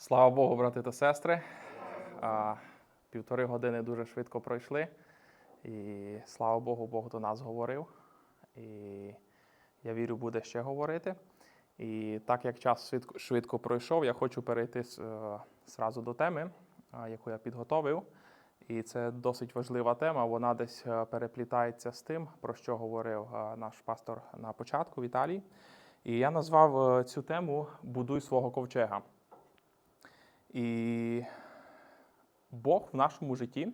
Слава Богу, брати та сестри. А, Півтори години дуже швидко пройшли. І слава Богу, Бог до нас говорив. І я вірю, буде ще говорити. І так як час швидко, пройшов, я хочу перейти е, зразу до теми, яку я підготовив. І це досить важлива тема. Вона десь е, переплітається з тим, про що говорив е, наш пастор на початку Віталій. І я назвав е, цю тему Будуй свого ковчега. І Бог в нашому житті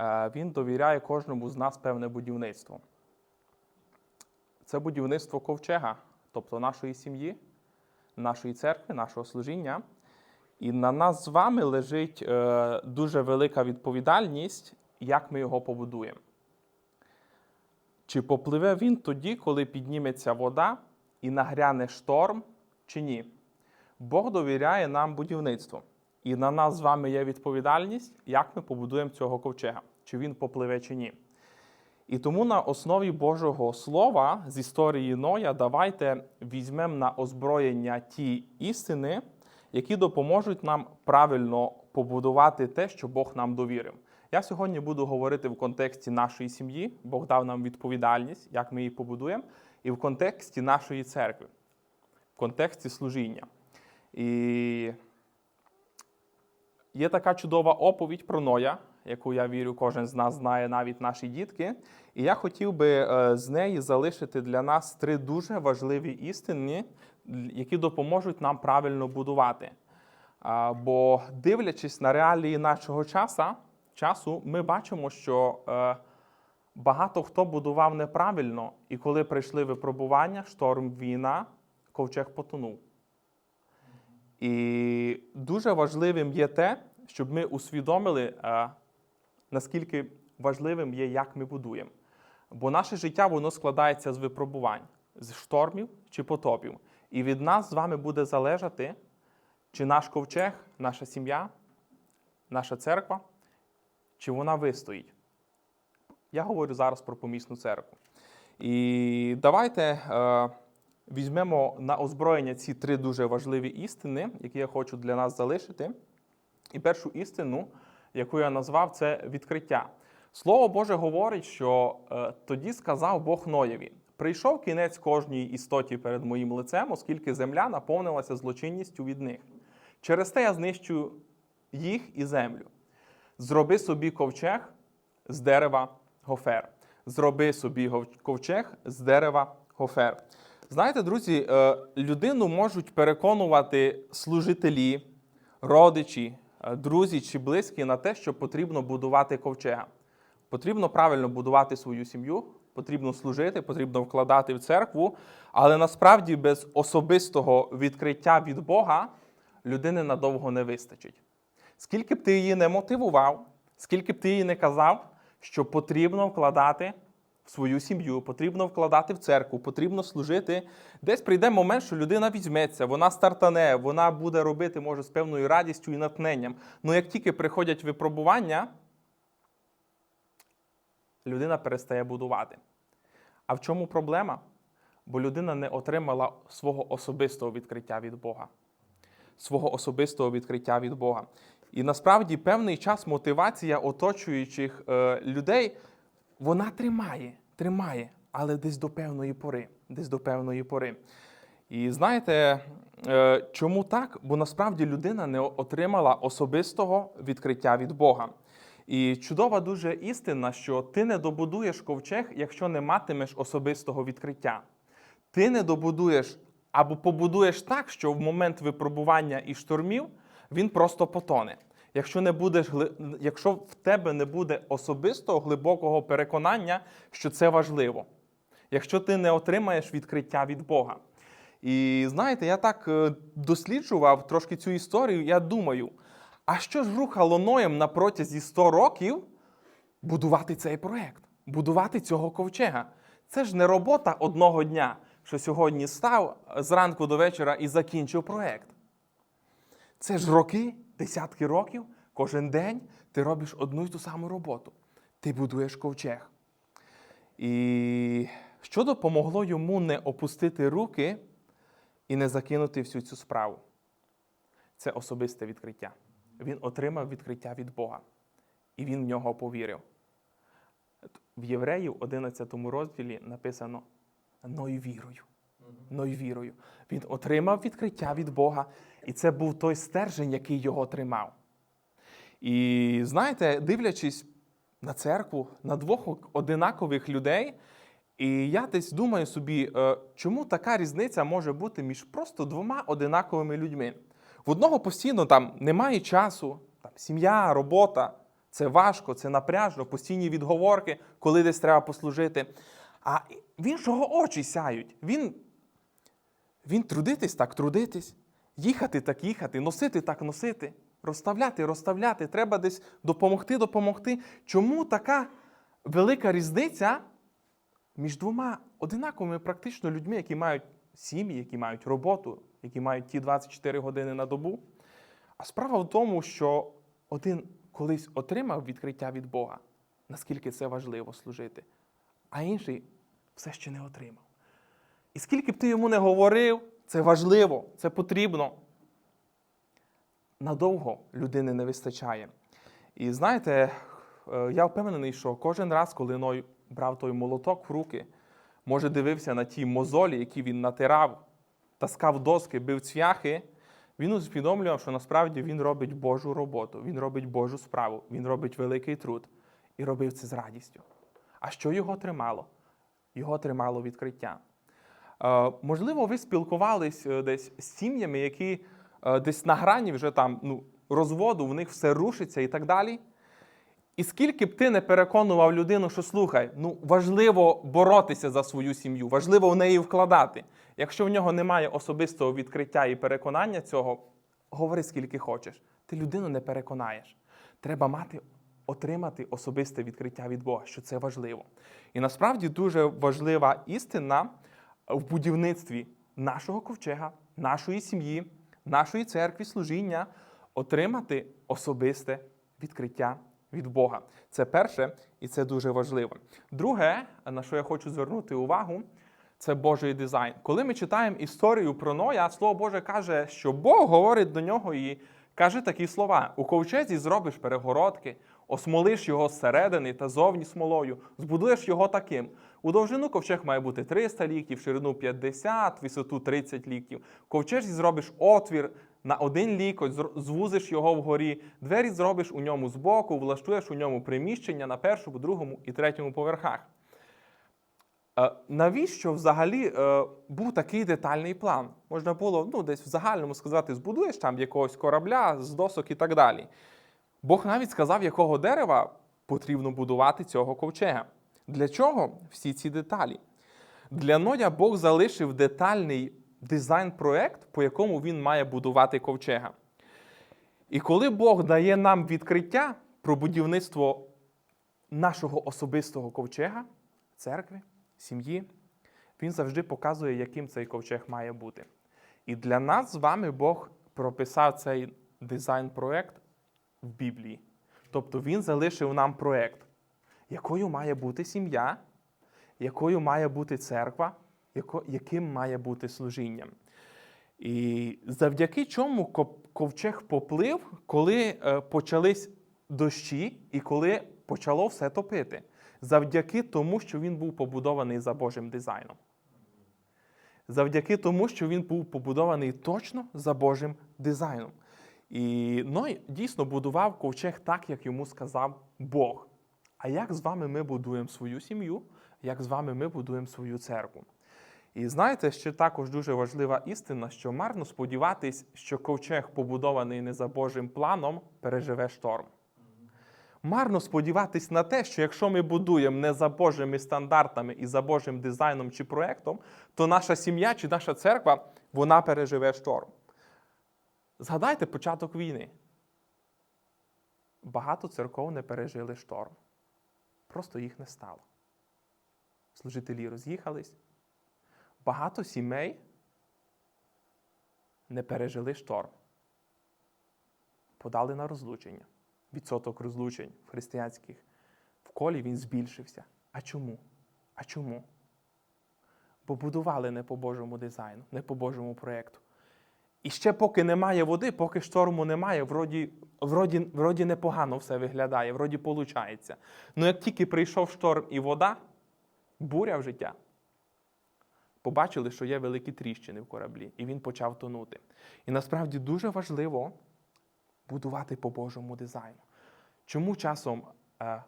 е, Він довіряє кожному з нас певне будівництво. Це будівництво ковчега, тобто нашої сім'ї, нашої церкви, нашого служіння. І на нас з вами лежить е, дуже велика відповідальність, як ми його побудуємо. Чи попливе він тоді, коли підніметься вода і нагряне шторм, чи ні? Бог довіряє нам будівництво. І на нас з вами є відповідальність, як ми побудуємо цього ковчега, чи він попливе, чи ні. І тому на основі Божого Слова з історії Ноя давайте візьмемо на озброєння ті істини, які допоможуть нам правильно побудувати те, що Бог нам довірив. Я сьогодні буду говорити в контексті нашої сім'ї. Бог дав нам відповідальність, як ми її побудуємо, і в контексті нашої церкви, в контексті служіння. І є така чудова оповідь про Ноя, яку я вірю, кожен з нас знає, навіть наші дітки. І я хотів би е, з неї залишити для нас три дуже важливі істини, які допоможуть нам правильно будувати. Бо дивлячись на реалії нашого часу, часу, ми бачимо, що е, багато хто будував неправильно, і коли прийшли випробування, шторм, війна, ковчег потонув. І дуже важливим є те, щоб ми усвідомили, е, наскільки важливим є, як ми будуємо. Бо наше життя воно складається з випробувань, з штормів чи потопів. І від нас з вами буде залежати, чи наш ковчег, наша сім'я, наша церква, чи вона вистоїть. Я говорю зараз про помісну церкву. І давайте е, візьмемо на озброєння ці три дуже важливі істини, які я хочу для нас залишити. І першу істину, яку я назвав, це відкриття. Слово Боже говорить, що е, тоді сказав Бог Ноєві: прийшов кінець кожній істоті перед моїм лицем, оскільки земля наповнилася злочинністю від них. Через те я знищу їх і землю. Зроби собі ковчег з дерева гофер. Зроби собі ковчег з дерева гофер. Знаєте, друзі, е, людину можуть переконувати служителі, родичі, е, друзі чи близькі на те, що потрібно будувати ковчега. Потрібно правильно будувати свою сім'ю, потрібно служити, потрібно вкладати в церкву, але насправді без особистого відкриття від Бога людини надовго не вистачить. Скільки б ти її не мотивував, скільки б ти їй не казав, що потрібно вкладати в свою сім'ю, потрібно вкладати в церкву, потрібно служити. Десь прийде момент, що людина візьметься, вона стартане, вона буде робити, може, з певною радістю і натхненням. Ну як тільки приходять випробування, людина перестає будувати. А в чому проблема? Бо людина не отримала свого особистого відкриття від Бога. Свого особистого відкриття від Бога. І насправді певний час мотивація оточуючих е, людей вона тримає, тримає, але десь до певної пори. Десь до певної пори. І знаєте, е, чому так? Бо насправді людина не отримала особистого відкриття від Бога. І чудова дуже істина, що ти не добудуєш ковчег, якщо не матимеш особистого відкриття. Ти не добудуєш або побудуєш так, що в момент випробування і штормів він просто потоне. Якщо не будеш якщо в тебе не буде особистого глибокого переконання, що це важливо, якщо ти не отримаєш відкриття від Бога. І знаєте, я так е, досліджував трошки цю історію, я думаю, а що ж рухало Ноєм на протязі 100 років будувати цей проект, будувати цього ковчега? Це ж не робота одного дня, що сьогодні став зранку до вечора і закінчив проект. Це ж роки, десятки років, кожен день ти робиш одну й ту саму роботу. Ти будуєш ковчег. І що допомогло йому не опустити руки і не закинути всю цю справу? це особисте відкриття. Він отримав відкриття від Бога, і він в нього повірив. В Євреїв 11 розділі написано «ною вірою. Ною вірою. Він отримав відкриття від Бога, і це був той стержень, який його тримав. І знаєте, дивлячись на церкву, на двох одинакових людей, і я десь думаю собі, е, чому така різниця може бути між просто двома одинаковими людьми. В одного постійно там немає часу, там сім'я, робота, це важко, це напряжно, постійні відговорки, коли десь треба послужити. А в іншого очі сяють. Він, він трудитись так трудитись, їхати так їхати, носити так носити, розставляти, розставляти. Треба десь допомогти, допомогти. Чому така велика різниця між двома одинаковими практично людьми, які мають сім'ї, які мають роботу, які мають ті 24 години на добу? А справа в тому, що один колись отримав відкриття від Бога, наскільки це важливо служити, а інший все ще не отримав. І скільки б ти йому не говорив, це важливо, це потрібно. Надовго людини не вистачає. І знаєте, е, я впевнений, що кожен раз, коли Ной брав той молоток в руки, може дивився на ті мозолі, які він натирав, таскав доски, бив цвяхи, він усвідомлював, що насправді він робить Божу роботу, він робить Божу справу, він робить великий труд і робив це з радістю. А що його тримало? Його тримало відкриття. Можливо, ви спілкувались е, десь з сім'ями, які е, десь на грані вже там ну, розводу, в них все рушиться і так далі. І скільки б ти не переконував людину, що слухай, ну важливо боротися за свою сім'ю, важливо в неї вкладати. Якщо в нього немає особистого відкриття і переконання цього, говори скільки хочеш. Ти людину не переконаєш. Треба мати, отримати особисте відкриття від Бога, що це важливо. І насправді дуже важлива істина в будівництві нашого ковчега, нашої сім'ї, нашої церкви, служіння отримати особисте відкриття від Бога. Це перше, і це дуже важливо. Друге, на що я хочу звернути увагу, це Божий дизайн. Коли ми читаємо історію про Ноя, Слово Боже каже, що Бог говорить до нього і каже такі слова: у ковчезі зробиш перегородки, осмолиш його зсередини та зовні смолою, збудуєш його таким. У довжину ковчег має бути 300 ліктів, ширину 50, висоту 30 ліктів. В ковчезі зробиш отвір на один лікоть, звузиш його вгорі, двері зробиш у ньому збоку, влаштуєш у ньому приміщення на першому, другому і третьому поверхах. Е, Навіщо взагалі е, був такий детальний план? Можна було ну, десь в загальному сказати, збудуєш там якогось корабля з досок і так далі. Бог навіть сказав, якого дерева потрібно будувати цього ковчега. Для чого всі ці деталі? Для Ноя Бог залишив детальний дизайн-проект, по якому він має будувати ковчега. І коли Бог дає нам відкриття про будівництво нашого особистого ковчега, церкви, сім'ї, він завжди показує, яким цей ковчег має бути. І для нас з вами Бог прописав цей дизайн-проект в Біблії. Тобто Він залишив нам проект, якою має бути сім'я, якою має бути церква, яким має бути служіння. І завдяки чому ковчег поплив, коли е, почались дощі і коли почало все топити. Завдяки тому, що він був побудований за Божим дизайном. Завдяки тому, що він був побудований точно за Божим дизайном. І Ной дійсно будував ковчег так, як йому сказав Бог. А як з вами ми будуємо свою сім'ю, як з вами ми будуємо свою церкву? І знаєте, ще також дуже важлива істина, що марно сподіватись, що ковчег, побудований не за Божим планом, переживе шторм. Марно сподіватись на те, що якщо ми будуємо не за Божими стандартами і за Божим дизайном чи проєктом, то наша сім'я чи наша церква вона переживе шторм. Згадайте початок війни. Багато церков не пережили шторм. Просто їх не стало. Служителі роз'їхались. Багато сімей не пережили шторм. Подали на розлучення. Відсоток розлучень в християнських в колі він збільшився. А чому? А чому? Бо будували не по Божому дизайну, не по Божому проєкту. І ще поки немає води, поки шторму немає, вроді, вроді, вроді непогано все виглядає, вроді получається. Ну як тільки прийшов шторм і вода, буря в життя, побачили, що є великі тріщини в кораблі, і він почав тонути. І насправді дуже важливо будувати по Божому дизайну. Чому часом е,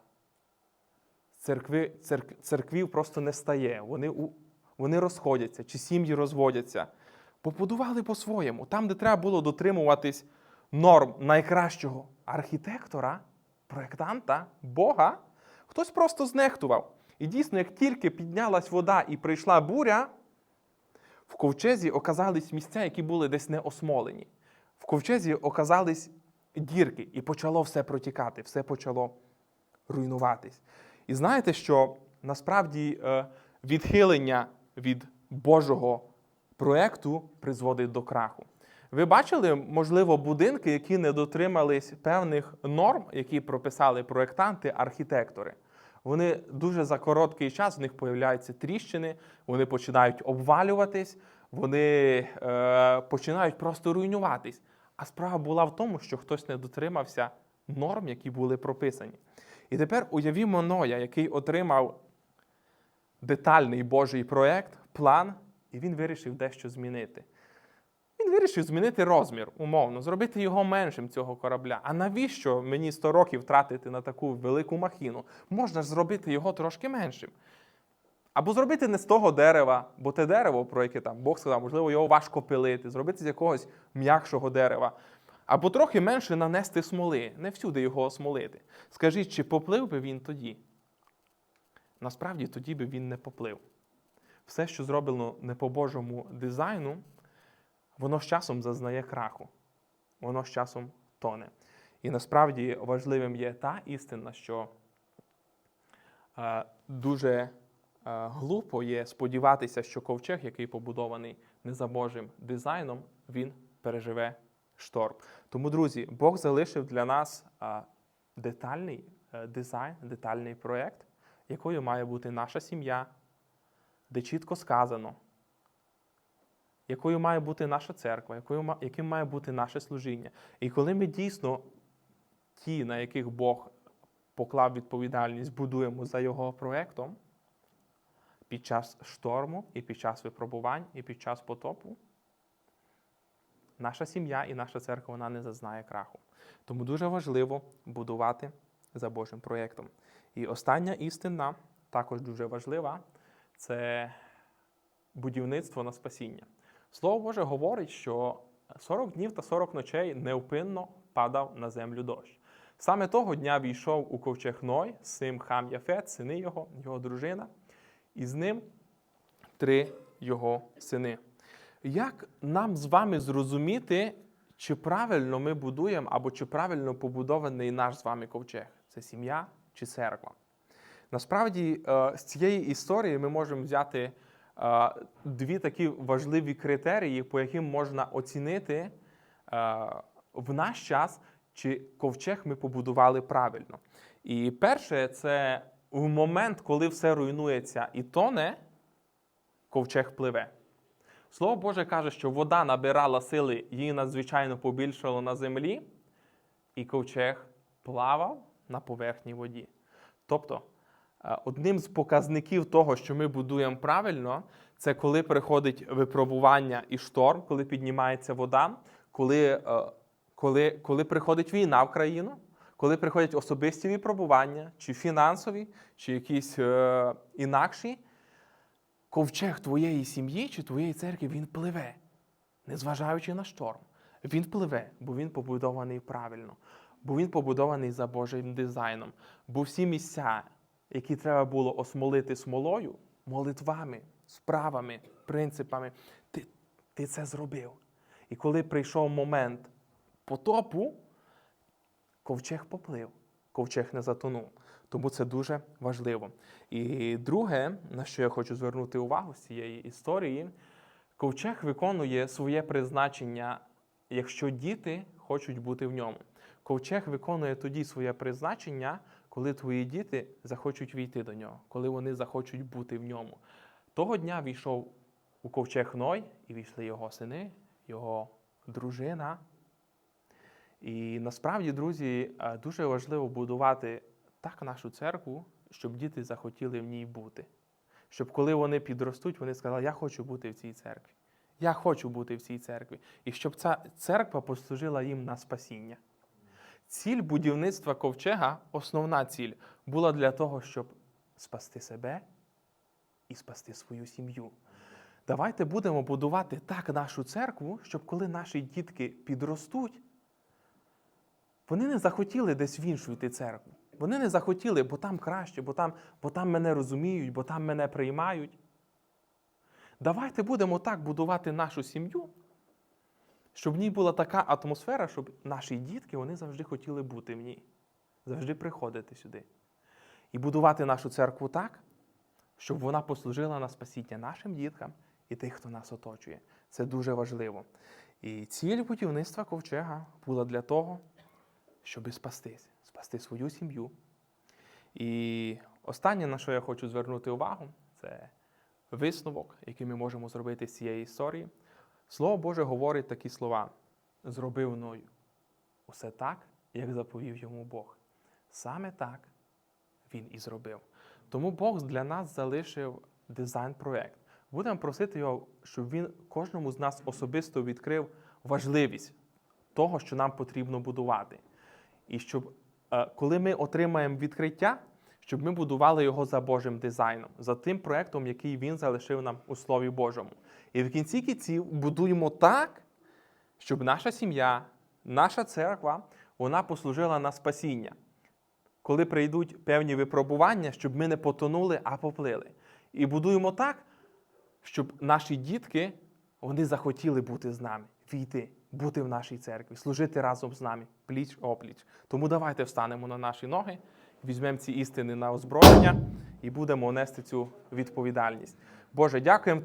церкви, церк, церквів просто не стає? Вони, у, вони розходяться, чи сім'ї розводяться. Побудували по-своєму. Там, де треба було дотримуватись норм найкращого архітектора, проєктанта, Бога, хтось просто знехтував. І дійсно, як тільки піднялась вода і прийшла буря, в ковчезі оказались місця, які були десь не осмолені. В ковчезі оказались дірки, і почало все протікати, все почало руйнуватись. І знаєте, що насправді е, відхилення від Божого проекту призводить до краху. Ви бачили, можливо, будинки, які не дотримались певних норм, які прописали проектанти, архітектори. Вони дуже за короткий час в них появляються тріщини, вони починають обвалюватись, вони е, починають просто руйнуватись. А справа була в тому, що хтось не дотримався норм, які були прописані. І тепер уявімо Ноя, який отримав детальний Божий проєкт, план, і він вирішив дещо змінити. Він вирішив змінити розмір, умовно, зробити його меншим цього корабля. А навіщо мені 100 років тратити на таку велику махіну? Можна ж зробити його трошки меншим. Або зробити не з того дерева, бо те дерево, про яке там Бог сказав, можливо, його важко пилити, зробити з якогось м'якшого дерева. Або трохи менше нанести смоли, не всюди його осмолити. Скажіть, чи поплив би він тоді? Насправді тоді би він не поплив. Все, що зроблено не по Божому дизайну, воно з часом зазнає краху, воно з часом тоне. І насправді важливим є та істина, що е, дуже е, глупо є сподіватися, що ковчег, який побудований не за Божим дизайном, він переживе шторм. Тому, друзі, Бог залишив для нас е, детальний дизайн, детальний проєкт, якою має бути наша сім'я, де чітко сказано, якою має бути наша церква, якою, яким має бути наше служіння. І коли ми дійсно ті, на яких Бог поклав відповідальність, будуємо за його проектом, під час шторму, і під час випробувань, і під час потопу, наша сім'я і наша церква вона не зазнає краху. Тому дуже важливо будувати за Божим проєктом. І остання істина, також дуже важлива, це будівництво на спасіння. Слово Боже говорить, що 40 днів та 40 ночей невпинно падав на землю дощ. Саме того дня війшов у ковчег Ной, син Хам Яфет, сини його, його дружина, і з ним три його сини. Як нам з вами зрозуміти, чи правильно ми будуємо або чи правильно побудований наш з вами ковчег? Це сім'я чи церква? Насправді, е, з цієї історії ми можемо взяти дві такі важливі критерії, по яким можна оцінити в наш час, чи ковчег ми побудували правильно. І перше, це в момент, коли все руйнується і тоне, ковчег пливе. Слово Боже каже, що вода набирала сили, її надзвичайно побільшало на землі, і ковчег плавав на поверхні воді. Тобто, одним з показників того, що ми будуємо правильно, це коли приходить випробування і шторм, коли піднімається вода, коли, е, коли, коли приходить війна в країну, коли приходять особисті випробування, чи фінансові, чи якісь е, інакші, ковчег твоєї сім'ї чи твоєї церкви він пливе, незважаючи на шторм. Він пливе, бо він побудований правильно, бо він побудований за Божим дизайном. Бо всі місця, які треба було осмолити смолою, молитвами, справами, принципами, ти, ти це зробив. І коли прийшов момент потопу, ковчег поплив, ковчег не затонув. Тому це дуже важливо. І друге, на що я хочу звернути увагу з цієї історії, ковчег виконує своє призначення, якщо діти хочуть бути в ньому. Ковчег виконує тоді своє призначення, коли твої діти захочуть війти до нього, коли вони захочуть бути в ньому. Того дня війшов у ковчег Ной, і війшли його сини, його дружина. І насправді, друзі, е, дуже важливо будувати так нашу церкву, щоб діти захотіли в ній бути. Щоб коли вони підростуть, вони сказали, я хочу бути в цій церкві. Я хочу бути в цій церкві. І щоб ця церква послужила їм на спасіння. Ціль будівництва ковчега, основна ціль, була для того, щоб спасти себе і спасти свою сім'ю. Давайте будемо будувати так нашу церкву, щоб коли наші дітки підростуть, вони не захотіли десь в іншу йти церкву. Вони не захотіли, бо там краще, бо там, бо там мене розуміють, бо там мене приймають. Давайте будемо так будувати нашу сім'ю, щоб в ній була така атмосфера, щоб наші дітки вони завжди хотіли бути в ній, завжди приходити сюди. І будувати нашу церкву так, щоб вона послужила на спасіння нашим діткам і тих, хто нас оточує. Це дуже важливо. І ціль будівництва ковчега була для того, щоб спастись, спасти свою сім'ю. І останнє, на що я хочу звернути увагу, це висновок, який ми можемо зробити з цієї історії. Слово Боже говорить такі слова: зроби мною усе так, як заповів йому Бог. Саме так він і зробив. Тому Бог для нас залишив дизайн-проект. Будемо просити його, щоб він кожному з нас особисто відкрив важливість того, що нам потрібно будувати. І щоб, е, коли ми отримаємо відкриття, щоб ми будували його за Божим дизайном, за тим проектом, який він залишив нам у Слові Божому. І в кінці кінців будуємо так, щоб наша сім'я, наша церква, вона послужила на спасіння. Коли прийдуть певні випробування, щоб ми не потонули, а поплили. І будуємо так, щоб наші дітки вони захотіли бути з нами, війти, бути в нашій церкві, служити разом з нами, пліч опліч. Тому давайте встанемо на наші ноги, візьмемо ці істини на озброєння і будемо нести цю відповідальність. Боже, дякуємо тобі.